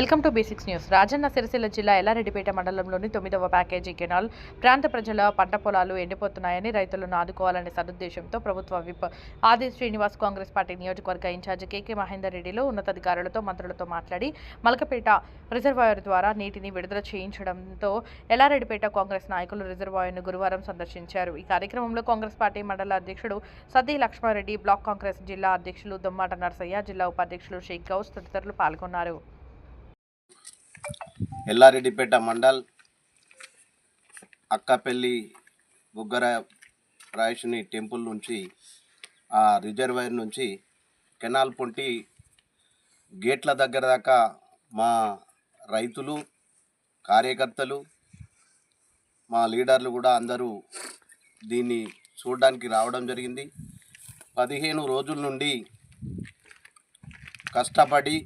Welcome to basics news. Rajanna Siricilla జిల్లా ఎల్లారెడ్డిపేట మండలంలోని తొమ్మిదవ ప్యాకేజీ కెనాల్ ప్రాంత ప్రజల పంట పొలాలు ఎండిపోతున్నాయని రైతులను ఆదుకోవాలనే సదుద్దేశంతో ప్రభుత్వ whip Adi Srinivas Congress party నియోజకవర్గ ఇన్ఛార్జి కేకే మహేందర్ రెడ్డిలు ఉన్నతాధికారులతో మంత్రులతో మాట్లాడి మలకపేట రిజర్వాయర్ ద్వారా నీటిని విడుదల చేయించడంతో ఎల్లారెడ్డిపేట కాంగ్రెస్ నాయకులు రిజర్వాయర్ను గురువారం సందర్శించారు. ఈ కార్యక్రమంలో కాంగ్రెస్ పార్టీ మండల అధ్యక్షుడు సతీ లక్ష్మారెడ్డి బ్లాక్ కాంగ్రెస్ జిల్లా అధ్యక్షులు దొమ్మాట నర్సయ్య జిల్లా ఉపాధ్యక్షులు షేక్ గౌస్ తదితరులు పాల్గొన్నారు. ఎల్లారెడ్డిపేట మండల్ అక్కపల్లి బుగ్గర రాయసుని టెంపుల్ నుంచి ఆ రిజర్వాయర్ నుంచి కెనాల్ పొంటి గేట్ల దగ్గర దాకా మా రైతులు కార్యకర్తలు మా లీడర్లు కూడా అందరూ దీన్ని చూడడానికి రావడం జరిగింది. పదిహేను రోజుల నుండి కష్టపడి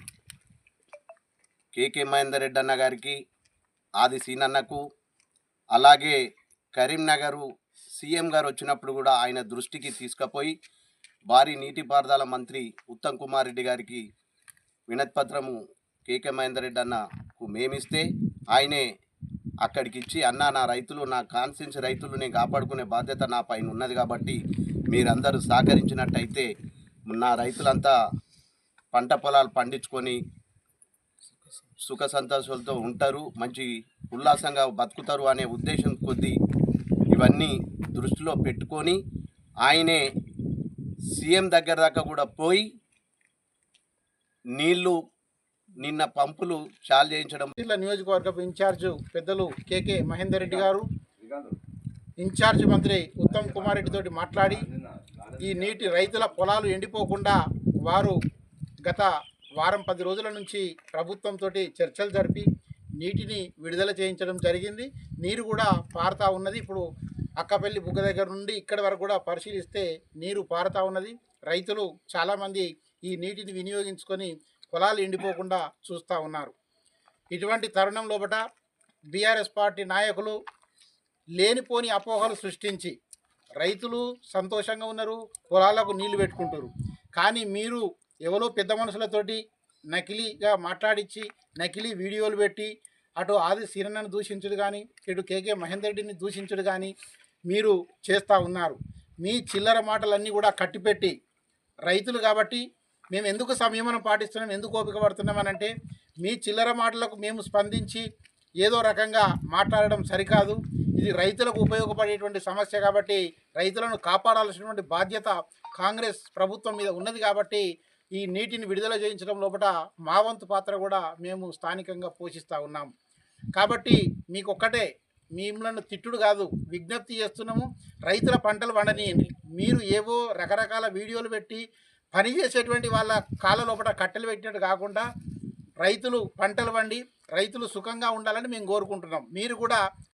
కేకే మహేందర్ రెడ్డి అన్న గారికి ఆది సీనన్నకు అలాగే కరీంనగరు సీఎం గారు వచ్చినప్పుడు కూడా ఆయన దృష్టికి తీసుకుపోయి భారీ నీటిపారుదల మంత్రి ఉత్తమ్ కుమార్ రెడ్డి గారికి వినతిపత్రము కేకే మహేందర్ రెడ్డి అన్నకు మేమిస్తే ఆయనే అక్కడికి ఇచ్చి అన్న నా రైతులు నా కాన్స్టిట్యూన్సీ రైతులు నేను కాపాడుకునే బాధ్యత నా పైన ఉన్నది కాబట్టి మీరందరూ సహకరించినట్టయితే నా రైతులంతా పంట పొలాలు పండించుకొని సుఖ సంతోషాలతో ఉంటారు మంచి ఉల్లాసంగా బతుకుతారు అనే ఉద్దేశం కొద్దీ ఇవన్నీ దృష్టిలో పెట్టుకొని ఆయనే సీఎం దగ్గర దాకా కూడా పోయి నీళ్ళు నిన్న పంపులు చాలు చేయించడం. జిల్లా నియోజకవర్గపు ఇన్ఛార్జ్ పెద్దలు కేకే మహేందర్ రెడ్డి గారు ఇన్ఛార్జ్ మంత్రి ఉత్తమ్ కుమార్ రెడ్డి తోటి మాట్లాడి ఈ నీటి రైతుల పొలాలు ఎండిపోకుండా వారు గత వారం పది రోజుల నుంచి ప్రభుత్వంతో చర్చలు జరిపి నీటిని విడుదల చేయించడం జరిగింది. నీరు కూడా పారుతా ఉన్నది. ఇప్పుడు అక్కపల్లి బుగ్గ దగ్గర నుండి ఇక్కడి వరకు కూడా పరిశీలిస్తే నీరు పారుతా ఉన్నది. రైతులు చాలామంది ఈ నీటిని వినియోగించుకొని పొలాలు ఎండిపోకుండా చూస్తూ ఉన్నారు. ఇటువంటి తరుణం లోపట బీఆర్ఎస్ పార్టీ నాయకులు లేనిపోని అపోహలు సృష్టించి రైతులు సంతోషంగా ఉన్నారు పొలాలకు నీళ్ళు పెట్టుకుంటారు కానీ మీరు ఎవరో పెద్ద మనుషులతోటి నకిలీగా మాట్లాడించి నకిలీ వీడియోలు పెట్టి అటు ఆది సీరన్నను దూషించుడు కానీ ఇటు కేకే మహేందర్ రెడ్డిని దూషించుడు కానీ మీరు చేస్తూ ఉన్నారు. మీ చిల్లర మాటలన్నీ కూడా కట్టిపెట్టి రైతులు కాబట్టి మేము ఎందుకు సంయమనం పాటిస్తున్నాం ఎందుకు ఓపిక పడుతున్నామనంటే మీ చిల్లర మాటలకు మేము స్పందించి ఏదో రకంగా మాట్లాడడం సరికాదు. ఇది రైతులకు ఉపయోగపడేటువంటి సమస్య కాబట్టి రైతులను కాపాడాల్సినటువంటి బాధ్యత కాంగ్రెస్ ప్రభుత్వం మీద ఉన్నది కాబట్టి ఈ నీటిని విడుదల చేయించడం లోపల మా వంతు పాత్ర కూడా మేము స్థానికంగా పోషిస్తూ ఉన్నాం. కాబట్టి మీకు ఒక్కటే మిమ్మల్ని తిట్టుడు కాదు విజ్ఞప్తి చేస్తున్నాము. రైతుల పంటలు పండనీయండి మీరు ఏవో రకరకాల వీడియోలు పెట్టి పని చేసేటువంటి వాళ్ళ కాళ్ళ లోపల కట్టెలు పెట్టినట్టు కాకుండా రైతులు పంటలు వండి రైతులు సుఖంగా ఉండాలని మేము కోరుకుంటున్నాం. మీరు కూడా